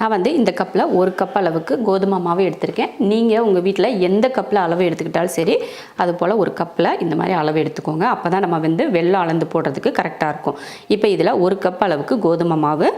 நான் வந்து இந்த கப்பில் ஒரு கப் அளவுக்கு கோதுமை மாவு எடுத்திருக்கேன். நீங்கள் உங்கள் வீட்டில் எந்த கப்பில் அளவு எடுத்துக்கிட்டாலும் சரி அது போல் ஒரு கப்பில் இந்த மாதிரி அளவு எடுத்துக்கோங்க. அப்போ தான் நம்ம வந்து வெள்ளம் அளந்து போடுறதுக்கு கரெக்டாக இருக்கும். இப்போ இதில் ஒரு கப் அளவுக்கு கோதுமை மாவு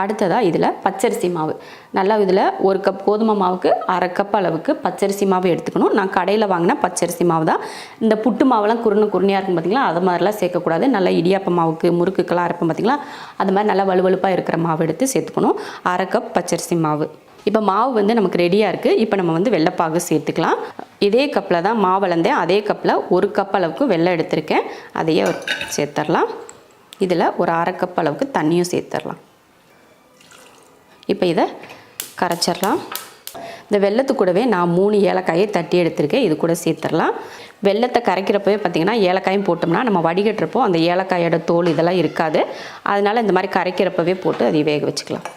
அடுத்ததாக இதில் பச்சரிசி மாவு. நல்லா இதில் ஒரு கப் கோதுமை மாவுக்கு அரை கப் அளவுக்கு பச்சரிசி மாவு எடுத்துக்கணும். நான் கடையில் வாங்கின பச்சரிசி மாவு தான் இந்த புட்டு மாவுலாம் குருணு குருணையாக இருக்கும் பார்த்தீங்களா அது மாதிரிலாம் சேர்க்கக்கூடாது. நல்லா இடியாப்ப மாவுக்கு முறுக்குக்கெல்லாம் அரைப்போம் பார்த்தீங்களா அது மாதிரி நல்லா வலுவலுப்பாக இருக்கிற மாவு எடுத்து சேர்த்துக்கணும். அரை கப் பச்சரிசி மாவு. இப்போ மாவு வந்து நமக்கு ரெடியாக இருக்குது இப்போ நம்ம வந்து வெள்ளைப்பாகு சேர்த்துக்கலாம். இதே கப்பில் தான் மாவு வளர்ந்தேன். அதே கப்பில் ஒரு கப் அளவுக்கு வெள்ளை எடுத்திருக்கேன். அதையே சேர்த்துடலாம் இதில் ஒரு அரை கப் அளவுக்கு தண்ணியும் சேர்த்துடலாம் இப்போ இதை கரைச்சிடலாம். இந்த வெள்ளத்து கூடவே நான் மூணு ஏலக்காயை தட்டி எடுத்திருக்கேன். இது கூட சேர்த்துடலாம். வெள்ளத்தை கரைக்கிறப்பவே பார்த்திங்கன்னா ஏலக்காயும் போட்டோம்னா நம்ம வடிகட்டுறப்போ அந்த ஏலக்காயோட தோல் இதெல்லாம் இருக்காது. அதனால் இந்த மாதிரி கரைக்கிறப்பவே போட்டு அதை வேக வச்சுக்கலாம்.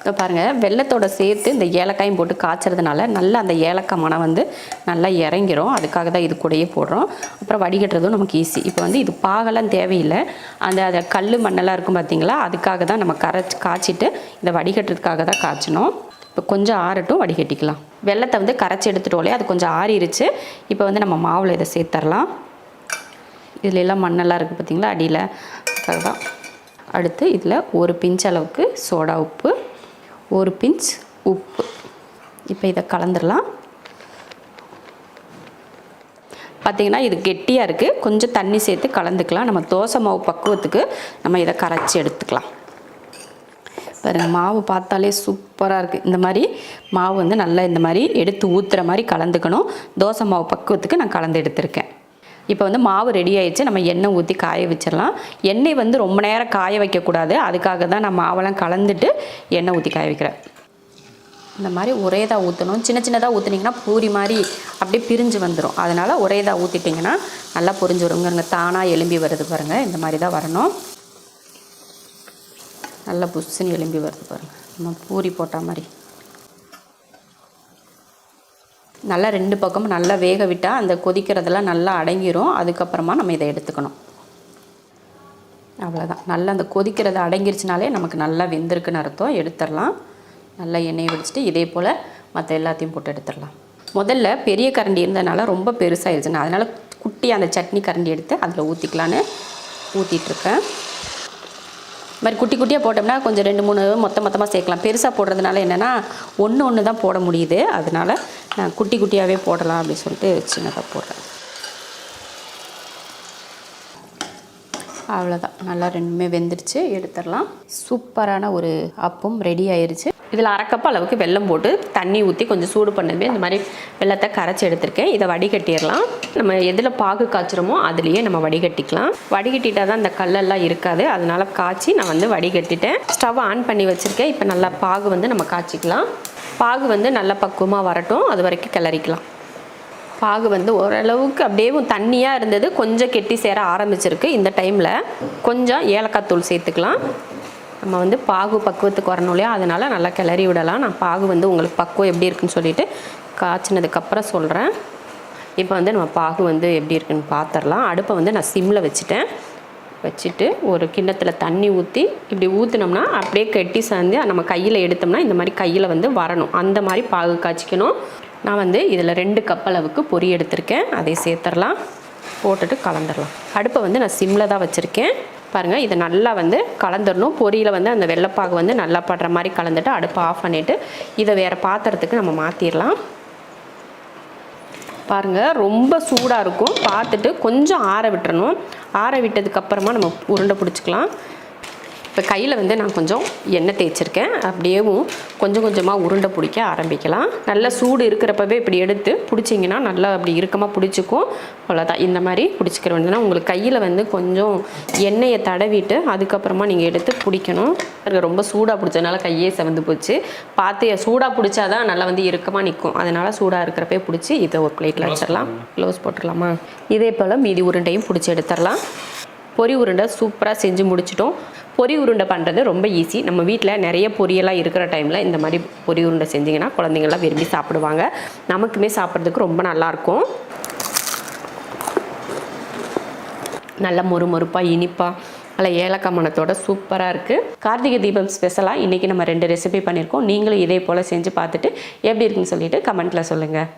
இப்போ பாருங்கள் வெள்ளத்தோட சேர்த்து இந்த ஏலக்காயும் போட்டு காய்ச்சறதுனால நல்லா அந்த ஏலக்காய் மனம் வந்து நல்லா இறங்கிரும். அதுக்காக தான் இது கூடயே போடுறோம். அப்புறம் வடிகட்டுறதும் நமக்கு ஈஸி இப்போ வந்து இது பாகெல்லாம் தேவையில்லை. அந்த அந்த கல் மண்ணெல்லாம் இருக்கும் பார்த்தீங்களா? அதுக்காக தான் நம்ம கரைச்சி காய்ச்சிட்டு இதை வடிகட்டுறதுக்காக தான் காய்ச்சணும் இப்போ கொஞ்சம் ஆறட்டும் வடிகட்டிக்கலாம். வெள்ளத்தை வந்து கரைச்சி எடுத்துட்டோலே அது கொஞ்சம் ஆறிடுச்சு இப்போ வந்து நம்ம மாவில் இதை சேர்த்துடலாம் இதில் எல்லாம் மண்ணெல்லாம் இருக்குது பார்த்தீங்களா? அடியில். அதுக்காக தான். அடுத்து இதில் ஒரு பிஞ்ச் அளவுக்கு சோடா உப்பு. ஒரு பிஞ்ச் உப்பு. இப்போ இதை கலந்துடலாம் பார்த்திங்கன்னா இது கெட்டியாக இருக்குது கொஞ்சம் தண்ணி சேர்த்து கலந்துக்கலாம். நம்ம தோசை மாவு பக்குவத்துக்கு நம்ம இதை கரைச்சி எடுத்துக்கலாம். பாருங்க மாவு பார்த்தாலே சூப்பராக இருக்குது இந்த மாதிரி மாவு வந்து நல்லா இந்த மாதிரி எடுத்து ஊற்றுற மாதிரி கலந்துக்கணும். தோசை மாவு பக்குவத்துக்கு நான் கலந்து எடுத்திருக்கேன். இப்போ வந்து மாவு ரெடி ஆயிடுச்சு. நம்ம எண்ணெய் ஊற்றி காய வச்சிடலாம். எண்ணெய் வந்து ரொம்ப நேரம் காய வைக்கக்கூடாது. அதுக்காக தான் நான் மாவெல்லாம் கலந்துட்டு எண்ணெய் ஊற்றி காய வைக்கிறேன். இந்த மாதிரி ஒரே தான் ஊற்றணும் சின்ன சின்னதாக ஊற்றுனீங்கன்னா பூரி மாதிரி அப்படியே பிரிஞ்சு வந்துடும் அதனால் ஒரே தான் ஊற்றிட்டிங்கன்னா நல்லா பொரிஞ்சு வருங்க தானாக எலும்பி வருது பாருங்கள் இந்த மாதிரி தான் வரணும். நல்லா புஷ்ஷுன்னு எலும்பி வருது பாருங்கள் நம்ம பூரி போட்ட மாதிரி. நல்லா ரெண்டு பக்கமும் நல்லா வேக விட்டால் அந்த கொதிக்கிறதெல்லாம் நல்லா அடங்கிரும். அதுக்கப்புறமா நம்ம இதை எடுத்துக்கணும். அவ்வளோதான் நல்லா அந்த கொதிக்கிறது அடங்கிருச்சுனாலே நமக்கு நல்லா வெந்திருக்குன்னு அர்த்தம். எடுத்துடலாம். நல்லா எண்ணெயை வடிச்சிட்டு இதே போல் மற்ற எல்லாத்தையும் போட்டு எடுத்துடலாம். முதல்ல பெரிய கரண்டி இருந்ததுனால ரொம்ப பெருசாகிடுச்சு நான் அதனால் குட்டி அந்த சட்னி கரண்டி எடுத்து அதில் ஊற்றிக்கலான்னு ஊற்றிட்டுருக்கேன் இது மாதிரி குட்டி குட்டியாக போட்டோம்னா கொஞ்சம் ரெண்டு மூணு மொத்த மொத்தமாக சேர்க்கலாம். பெருசாக போடுறதுனால என்னென்னா ஒன்று ஒன்று தான் போட முடியுது. அதனால் குட்டி குட்டியாகவே போடலாம் அப்படின்னு சொல்லிட்டு சின்னதாக போடுறேன். அவ்வளோதான் நல்லா ரெண்டுமே வெந்துருச்சு எடுத்துடலாம். சூப்பரான ஒரு அப்பம் ரெடி ஆயிடுச்சு இதில் அரைக்கப்ப அளவுக்கு வெல்லம் போட்டு தண்ணி ஊற்றி கொஞ்சம் சூடு பண்ணதுமே இந்த மாதிரி வெள்ளத்தை கரைச்சி எடுத்திருக்கேன். இதை வடிகட்டிடலாம். நம்ம எதில் பாகு காய்ச்சிரமோ அதுலேயே நம்ம வடிகட்டிக்கலாம். வடிகட்டிட்டா தான் இந்த கல்லெல்லாம் இருக்காது. அதனால் காய்ச்சி நான் வந்து வடிகட்டிட்டேன். ஸ்டவ் ஆன் பண்ணி வச்சுருக்கேன். இப்போ நல்லா பாகு வந்து நம்ம காய்ச்சிக்கலாம். பாகு வந்து நல்ல பக்குவமாக வரட்டும். அது வரைக்கும் கிளறிக்கலாம். பாகு வந்து ஓரளவுக்கு அப்படியே தண்ணியாக இருந்தது கொஞ்சம் கெட்டி சேர ஆரம்பிச்சிருக்கு இந்த டைமில். கொஞ்சம் ஏலக்காய் தூள் சேர்த்துக்கலாம். நம்ம வந்து பாகு பக்குவத்துக்கு வரணும் இல்லையா? அதனால் நல்லா கிளறி விடலாம். நான் பாகு வந்து உங்களுக்கு பக்குவம் எப்படி இருக்குன்னு சொல்லிட்டு காய்ச்சினதுக்கப்புறம் சொல்கிறேன் இப்போ வந்து நம்ம பாகு வந்து எப்படி இருக்குன்னு பார்த்துடலாம் அடுப்பை வந்து நான் சிம்மில் வச்சுட்டேன். வச்சுட்டு ஒரு கிண்ணத்தில் தண்ணி ஊற்றி இப்படி ஊற்றினோம்னா அப்படியே கெட்டி சேர்ந்து நம்ம கையில் எடுத்தோம்னா இந்த மாதிரி கையில் வந்து வரணும். அந்த மாதிரி பாகு காய்ச்சிக்கணும். நான் வந்து இதில் ரெண்டு கப் அளவுக்கு பொரி எடுத்திருக்கேன். அதை சேர்த்துடலாம் போட்டுட்டு கலந்துடலாம் அடுப்பை வந்து நான் சிம்மில் தான் வச்சுருக்கேன். பாருங்கள் இதை நல்லா வந்து கலந்துடணும் பொரியில் வந்து அந்த வெள்ளைப்பாகு வந்து நல்லா படுற மாதிரி கலந்துட்டு அடுப்பை ஆஃப் பண்ணிவிட்டு இதை வேறு பாத்திரத்துக்கு நம்ம மாற்றிடலாம் பாருங்கள் ரொம்ப சூடாக இருக்கும். பார்த்துட்டு கொஞ்சம் ஆற விட்டுறணும். ஆற விட்டதுக்கப்புறமா நம்ம உருண்டை பிடிச்சிக்கலாம். இப்போ கையில் வந்து நான் கொஞ்சம் எண்ணெய் தேய்ச்சிருக்கேன். அப்படியேவும் கொஞ்சம் கொஞ்சமாக உருண்டை பிடிக்க ஆரம்பிக்கலாம். நல்ல சூடு இருக்கிறப்பவே இப்படி எடுத்து பிடிச்சிங்கன்னா நல்லா அப்படி இறுக்கமாக பிடிச்சிக்கும். அவ்வளோதான் இந்த மாதிரி பிடிச்சிக்கிற வேண்டியதுனா உங்களுக்கு கையில் வந்து கொஞ்சம் எண்ணெயை தடவிட்டு அதுக்கப்புறமா நீங்கள் எடுத்து பிடிக்கணும். ரொம்ப சூடாக பிடிச்சதுனால கையே செவந்து போச்சு. பார்த்து சூடாக பிடிச்சாதான் நல்லா வந்து இறுக்கமாக நிற்கும். அதனால் சூடாக இருக்கிறப்பே பிடிச்சி இதை ஒரு பிளேட்டில் வச்சிடலாம். க்ளோஸ் போட்டுடலாமா இதே போல் மீதி உருண்டையும் பிடிச்சி எடுத்துடலாம். பொரி உருண்டை சூப்பராக செஞ்சு முடிச்சிட்டோம். பொரி உருண்டை பண்ணுறது ரொம்ப ஈஸி நம்ம வீட்டில் நிறைய பொரியெல்லாம் இருக்கிற டைமில் இந்த மாதிரி பொரி உருண்டை செஞ்சிங்கன்னா குழந்தைங்கள்லாம் விரும்பி சாப்பிடுவாங்க. நமக்குமே சாப்பிட்றதுக்கு ரொம்ப நல்லாயிருக்கும். நல்ல மொறு மொறுப்பாக இனிப்பாக நல்ல ஏலக்காய் மணத்தோட சூப்பராக இருக்குது கார்த்திகை தீபம் ஸ்பெஷலாக இன்றைக்கி நம்ம ரெண்டு ரெசிபி பண்ணியிருக்கோம். நீங்களும் இதே போல் செஞ்சு பார்த்துட்டு எப்படி இருக்குன்னு சொல்லிவிட்டு கமெண்ட்டில் சொல்லுங்கள்